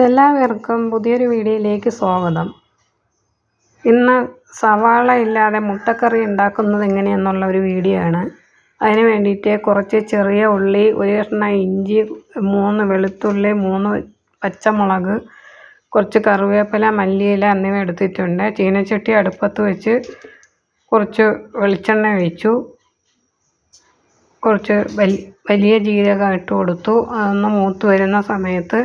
എല്ലാവർക്കും പുതിയൊരു വീഡിയോയിലേക്ക് സ്വാഗതം. ഇന്ന് സവാള ഇല്ലാതെ മുട്ടക്കറി ഉണ്ടാക്കുന്നത് എങ്ങനെയെന്നുള്ള ഒരു വീഡിയോ ആണ്. അതിന് വേണ്ടിയിട്ട് കുറച്ച് ചെറിയ ഉള്ളി ഒരു കഷ്ണം ഇഞ്ചി മൂന്ന് വെളുത്തുള്ളി മൂന്ന് പച്ചമുളക് കുറച്ച് കറിവേപ്പില മല്ലിയില എന്നിവ എടുത്തിട്ടുണ്ട്. ചീനച്ചട്ടി അടുപ്പത്ത് വെച്ച് കുറച്ച് വെളിച്ചെണ്ണ ഒഴിച്ചു. കുറച്ച് വലിയ ജീരകം ഇട്ട് കൊടുത്തു. അതൊന്ന് മൂത്ത് വരുന്ന സമയത്ത്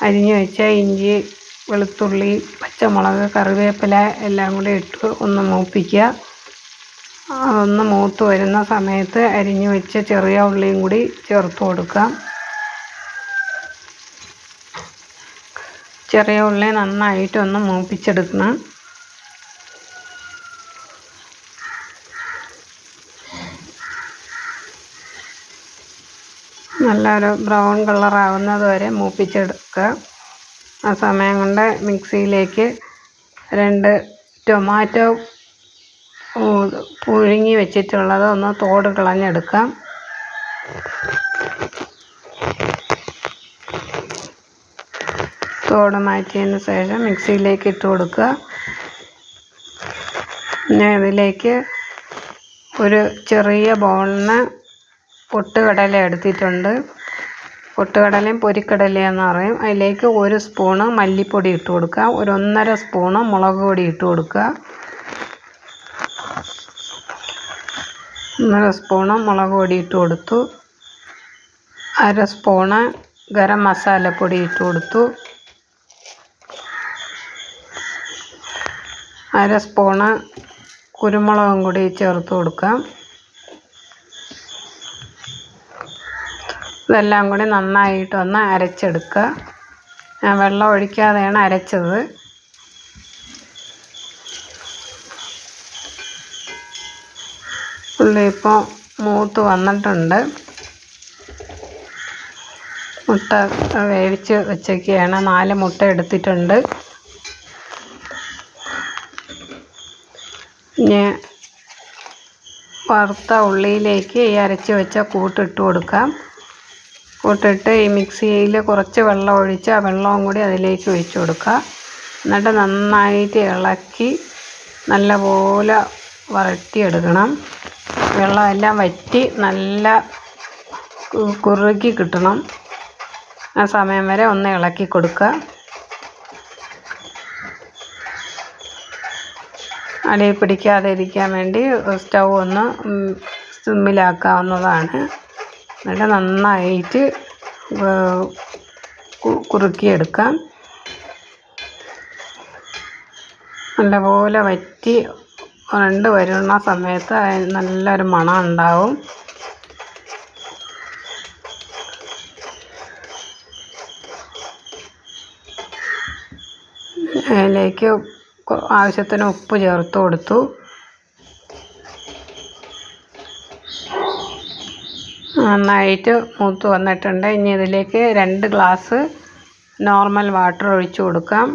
അരിഞ്ഞു വെച്ച ഇഞ്ചി വെളുത്തുള്ളി പച്ചമുളക് കറിവേപ്പില എല്ലാം കൂടി ഇട്ട് ഒന്ന് മൂപ്പിക്കുക. ഒന്ന് മൂത്ത് വരുന്ന സമയത്ത് അരിഞ്ഞു വെച്ച ചെറിയ ഉള്ളിയും കൂടി ചേർത്ത് കൊടുക്കാം ചെറിയ ഉള്ളി നന്നായിട്ടൊന്ന് മൂപ്പിച്ചെടുക്കണം. നല്ലൊരു ബ്രൗൺ കളർ ആവുന്നത് വരെ മൂപ്പിച്ചെടുക്കുക. ആ സമയം കൊണ്ട് മിക്സിയിലേക്ക് രണ്ട് ടൊമാറ്റോ പുഴുങ്ങി വെച്ചിട്ടുള്ളത് ഒന്ന് തോട് കളഞ്ഞെടുക്കാം. തോട് മാറ്റിയതിന് ശേഷം മിക്സിയിലേക്ക് ഇട്ട് കൊടുക്കുക. പിന്നെ ഇതിലേക്ക് ഒരു ചെറിയ ബൗളിന് പൊട്ടുകടല എടുത്തിട്ടുണ്ട്. പൊട്ടുകടലയും പൊരിക്കടലയെന്ന് പറയും. അതിലേക്ക് ഒരു സ്പൂണ് മല്ലിപ്പൊടി ഇട്ട് കൊടുക്കുക. ഒരു ഒന്നര സ്പൂണ് മുളക് പൊടി ഇട്ട് കൊടുക്കുക. ഒന്നര സ്പൂണ് മുളക് പൊടി ഇട്ട് കൊടുത്തു. അര സ്പൂണ് ഗരം മസാലപ്പൊടി ഇട്ട് കൊടുത്തു. അര സ്പൂണ് കുരുമുളകും കൂടി ചേർത്ത് കൊടുക്കാം. ഇതെല്ലാം കൂടി നന്നായിട്ടൊന്ന് അരച്ചെടുക്കുക. വെള്ളം ഒഴിക്കാതെയാണ് അരച്ചത്. ഉള്ളി ഇപ്പോൾ മൂത്ത് വന്നിട്ടുണ്ട്. മുട്ട വേവിച്ച് വെച്ചൊക്കെയാണ് നാല് മുട്ട എടുത്തിട്ടുണ്ട്. ഇനി വറുത്ത ഉള്ളിയിലേക്ക് ഈ അരച്ച് വെച്ച കൂട്ടിട്ട് കൊടുക്കാം. കൂട്ടിട്ട് ഈ മിക്സിയിൽ കുറച്ച് വെള്ളം ഒഴിച്ച് ആ വെള്ളവും കൂടി അതിലേക്ക് ഒഴിച്ചു കൊടുക്കുക. എന്നിട്ട് നന്നായിട്ട് ഇളക്കി നല്ലപോലെ വരട്ടിയെടുക്കണം. വെള്ളമെല്ലാം വറ്റി നല്ല കുറുകി കിട്ടണം. ആ സമയം വരെ ഒന്ന് ഇളക്കി കൊടുക്കുക. അടിയിൽ പിടിക്കാതെ ഇരിക്കാൻ വേണ്ടി സ്റ്റൗ ഒന്ന് സിമ്മിലാക്കാവുന്നതാണ്. എന്നിട്ട് നന്നായിട്ട് കുറുക്കിയെടുക്കാം. നല്ലപോലെ വറ്റി രണ്ട് വരുന്ന സമയത്ത് നല്ലൊരു മണം ഉണ്ടാവും. അതിലേക്ക് ആവശ്യത്തിന് ഉപ്പ് ചേർത്ത് കൊടുത്തു. നന്നായിട്ട് മൂത്ത് വന്നിട്ടുണ്ട്. ഇനി ഇതിലേക്ക് രണ്ട് ഗ്ലാസ് നോർമൽ വാട്ടർ ഒഴിച്ച് കൊടുക്കാം.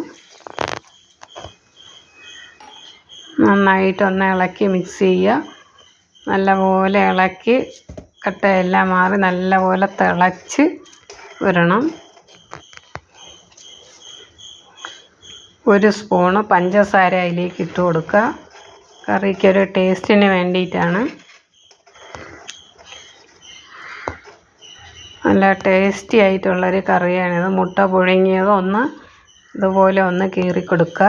നന്നായിട്ടൊന്ന് ഇളക്കി മിക്സ് ചെയ്യുക. നല്ലപോലെ ഇളക്കി കട്ടയെല്ലാം മാറി നല്ലപോലെ തിളച്ച് വരണം. ഒരു സ്പൂണ് പഞ്ചസാര അതിലേക്ക് ഇട്ട് കൊടുക്കുക. കറിക്കൊരു ടേസ്റ്റിന് വേണ്ടിയിട്ടാണ്. നല്ല ടേസ്റ്റി ആയിട്ടുള്ളൊരു കറിയാണിത് മുട്ട പുഴുങ്ങിയത് ഒന്ന് ഇതുപോലെ ഒന്ന് കീറി കൊടുക്കുക.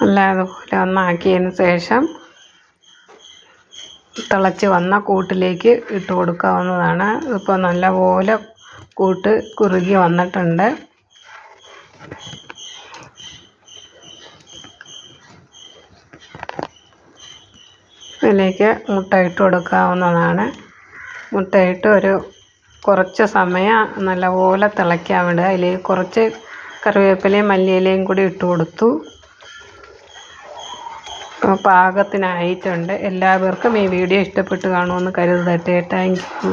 നല്ല അതുപോലെ ഒന്നാക്കിയതിന് ശേഷം തിളച്ച് വന്ന കൂട്ടിലേക്ക് ഇട്ട് കൊടുക്കാവുന്നതാണ്. ഇപ്പോൾ നല്ലപോലെ കൂട്ട് കുറുകി വന്നിട്ടുണ്ട്. ഇതിലേക്ക് മുട്ട ഇട്ട് കൊടുക്കാവുന്നതാണ്. മുട്ടയിട്ട് ഒരു കുറച്ച് സമയം നല്ലപോലെ തിളയ്ക്കാൻ വിടുക. അതിലേക്ക് കുറച്ച് കറിവേപ്പിലയും മല്ലിയിലയും കൂടി ഇട്ട് കൊടുത്തു. പാകത്തിനായിട്ടുണ്ട്. എല്ലാവർക്കും ഈ വീഡിയോ ഇഷ്ടപ്പെട്ട് കാണുമെന്ന് കരുതട്ടെ താങ്ക് യു.